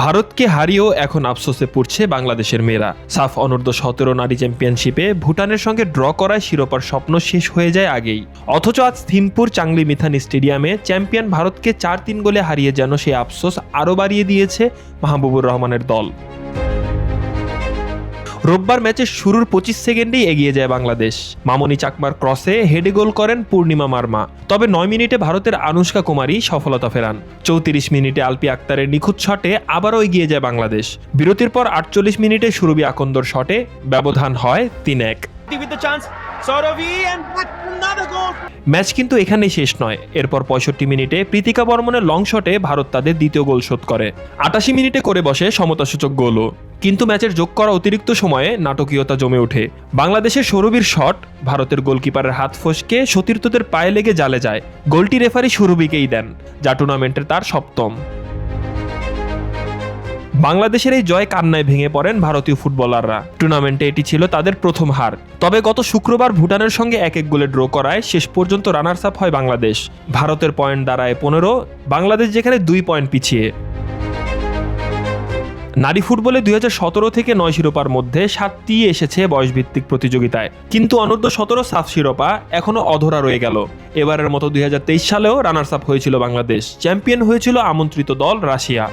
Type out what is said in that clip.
ভারতকে হারিয়েও এখন আফসোসে পড়ছে বাংলাদেশের মেয়েরা। সাফ অনূর্ধ্ব সতেরো নারী চ্যাম্পিয়নশিপে ভুটানের সঙ্গে ড্র করায় শিরোপার স্বপ্ন শেষ হয়ে যায় আগেই। অথচ আজ থিমপুর চাংলি মিথান স্টেডিয়ামে চ্যাম্পিয়ন ভারতকে চার তিন গোলে হারিয়ে যেন সেই আফসোস আরও বাড়িয়ে দিয়েছে মাহবুবুর রহমানের দল। রোববার ম্যাচের শুরুর পঁচিশ সেকেন্ডেই এগিয়ে যায় বাংলাদেশ। মামনি চাকমার ক্রসে হেডে গোল করেন পূর্ণিমা মার্মা। তবে নয় মিনিটে ভারতের আনুষ্কা কুমারী সফলতা ফেরান। চৌত্রিশ মিনিটে আলপি আক্তারের নিখুঁত শটে আবারও এগিয়ে যায় বাংলাদেশ। বিরতির পর আটচল্লিশ মিনিটে সুরবি আকন্দর শটে ব্যবধান হয় তিন এক। ম্যাচ কিন্তু এখানেই শেষ নয়। এরপর পঁয়ষট্টি মিনিটে প্রীতিকা বর্মনের লং শটে ভারত তাদের দ্বিতীয় গোল শোধ করে। আটাশি মিনিটে করে বসে সমতাসূচক গোলও কিন্তু ম্যাচের যোগ করা অতিরিক্ত সময়ে নাটকীয়তা জমে ওঠে। বাংলাদেশের সৌরভীর শট ভারতের গোলকিপারের হাত ফসকে সতীর্থদের পায়ে লেগে জালে যায়। গোলটি রেফারি সুরভিকেই দেন, যা টুর্নামেন্টের তার সপ্তম। বাংলাদেশের এই জয় কান্নায় ভেঙে পড়েন ভারতীয় ফুটবলাররা। টুর্নামেন্টে এটি ছিল তাদের প্রথম হার। তবে গত শুক্রবার ভুটানের সঙ্গে এক এক গোলে ড্র করায় শেষ পর্যন্ত রানার্স আপ হয় বাংলাদেশ। ভারতের পয়েন্ট দাঁড়ায় পনেরো, বাংলাদেশ যেখানে দুই পয়েন্ট পিছিয়ে। নারী ফুটবলে দুই থেকে নয় শিরোপার মধ্যে সাতটি এসেছে বয়সভিত্তিক প্রতিযোগিতায়। কিন্তু অনূর্ধ্ব সতেরো সাফ শিরোপা এখনও অধরা রয়ে গেল। এবারের মতো দুই হাজার তেইশ সালেও রানার্স আপ হয়েছিল বাংলাদেশ। চ্যাম্পিয়ন হয়েছিল আমন্ত্রিত দল রাশিয়া।